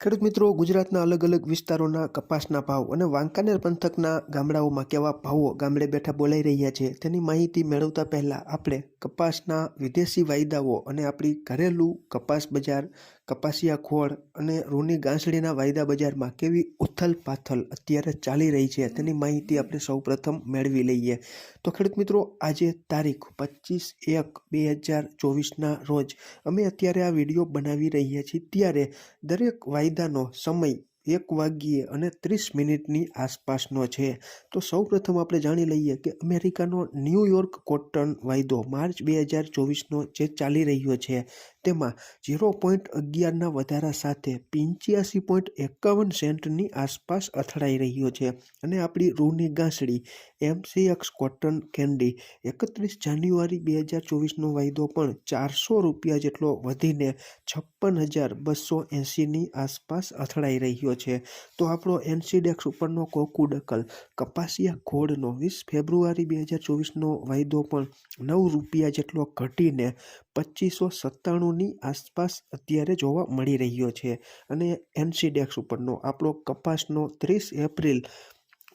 ખેડૂત મિત્રો, ગુજરાતના અલગ અલગ વિસ્તારોના કપાસના ભાવ અને વાંકાનેર પંથકના ગામડાઓમાં કેવા ભાવો ગામડે બેઠા બોલાઈ રહ્યા છે, તેની માહિતી મેળવતા પહેલાં આપણે કપાસના વિદેશી વાયદાઓ અને આપણી ઘરેલું કપાસ બજાર કપાસિયા ખોળ અને રૂની ગાંસડીના વાયદા બજારમાં કેવી ઉથલ પાથલ અત્યારે ચાલી રહી છે તેની માહિતી આપણે સૌપ્રથમ મેળવી લઈએ. તો ખેડૂત મિત્રો, આજે તારીખ પચીસ એક બે હજાર ચોવીસના રોજ અમે અત્યારે આ વીડિયો બનાવી રહ્યા છીએ. ત્યારે દરેક વાયદાનો સમય એક વાગ્યે અને ત્રીસ મિનિટની આસપાસનો છે. તો સૌપ્રથમ આપણે જાણી લઈએ કે અમેરિકાનો ન્યૂયોર્ક કોટન વાયદો માર્ચ બે હજાર ચોવીસનો જે ચાલી રહ્યો છે. તેમાં ઝીરો પોઈન્ટ અગિયારના વધારા સાથે પંચ્યાસી પોઈન્ટ એકાવન સેન્ટની આસપાસ અથડાઈ રહ્યો છે અને આપણી રૂની ગાંસડી, એમસીએક્સ કોટન કેન્ડી, એકત્રીસ જાન્યુઆરી બે હજાર ચોવીસનો વાયદો પણ ચારસો રૂપિયા જેટલો વધીને છપ્પન હજાર બસો એંસીની આસપાસ અથડાઈ રહ્યો છે. તો આપણો એનસીડેક્સ ઉપરનો કોકુડકલ કપાસિયા ખોળનો વીસ ફેબ્રુઆરી બે હજાર ચોવીસનો વાયદો પણ નવ રૂપિયા જેટલો ઘટીને પચીસો સત્તાણુંની આસપાસ અત્યારે જોવા મળી રહ્યો છે અને એનસીડેક્સ ઉપરનો આપણો કપાસનો ત્રીસ એપ્રિલ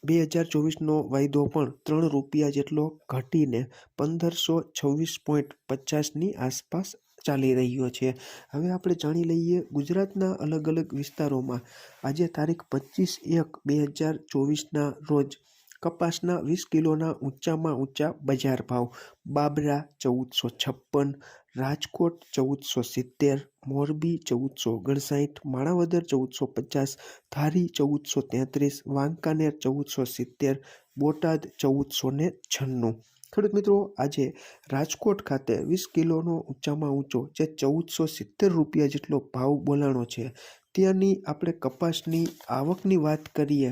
બે હજાર ચોવીસનો વાયદો પણ ત્રણ રૂપિયા જેટલો ઘટીને પંદરસો છવ્વીસ પોઈન્ટ પચાસની આસપાસ ચાલી રહ્યો છે. હવે આપણે જાણી લઈએ ગુજરાતના અલગ અલગ વિસ્તારોમાં. આજે તારીખ પચીસ એક બે હજાર ચોવીસના રોજ કપાસના વીસ કિલોના ઊંચામાં ઊંચા બજાર ભાવ બાબરા ચૌદસો છપ્પન રાજકોટ ચૌદસો સિત્તેર, મોરબી ચૌદસો ઓગણસાઠ, માણાવદર ચૌદસો પચાસ, ધારી ચૌદસો તેત્રીસ, વાંકાનેર ચૌદસો સિત્તેર, બોટાદ ચૌદસો ને છન્નું. ખેડૂત મિત્રો, આજે રાજકોટ ખાતે વીસ કિલોનો ઊંચામાં ઊંચો જે ચૌદસો સિત્તેર રૂપિયા જેટલો ભાવ બોલાણો છે, ત્યાંની આપણે કપાસની આવકની વાત કરીએ.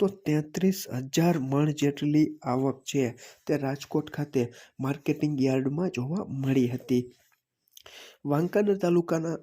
તો તેત્રીસ હજાર મણ જેટલી આવક છે તે રાજકોટ ખાતે માર્કેટિંગ યાર્ડમાં જોવા મળી હતી. વાંકાનેર તાલુકાના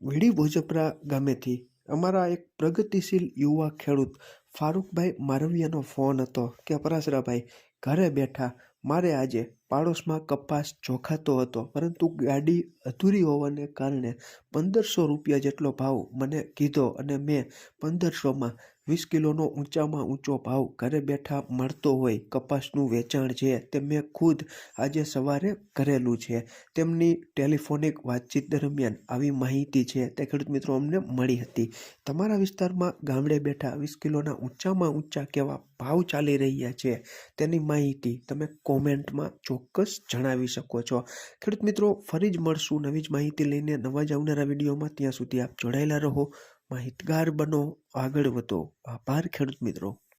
વીડી ભોજપરા ગામેથી અમારા એક પ્રગતિશીલ યુવા ખેડૂત ફારૂકભાઈ મારવિયાનો ફોન હતો કે પરાસરાભાઈ ઘરે બેઠા મારે આજે પાડોશમાં કપાસ જોખાતો હતો, પરંતુ ગાડી અધૂરી હોવાને કારણે પંદરસો રૂપિયા જેટલો ભાવ મને કીધો અને મેં પંદરસોમાં વીસ કિલોનો ઊંચામાં ઊંચો ભાવ ઘરે બેઠા મળતો હોય, કપાસનું વેચાણ છે, તે મેં ખુદ આજે સવારે કરેલું છે. તેમની ટેલિફોનિક વાતચીત દરમિયાન આવી માહિતી છે, તે ખેડૂત મિત્રો અમને મળી હતી. તમારા વિસ્તારમાં ગામડે બેઠા વીસ કિલોના ઊંચામાં ઊંચા કેવા ભાવ ચાલી રહ્યા છે, તેની માહિતી તમે કોમેન્ટમાં ચોક્કસ જણાવી શકો છો. ખેડૂત મિત્રો, ફરી જ મળશું નવી જ માહિતી લઈને નવા જ આવનારા વિડીયોમાં. ત્યાં સુધી આપ જોડાયેલા રહો. માહિતગાર બનો આગળ વધો. આભાર ખેડૂત મિત્રો.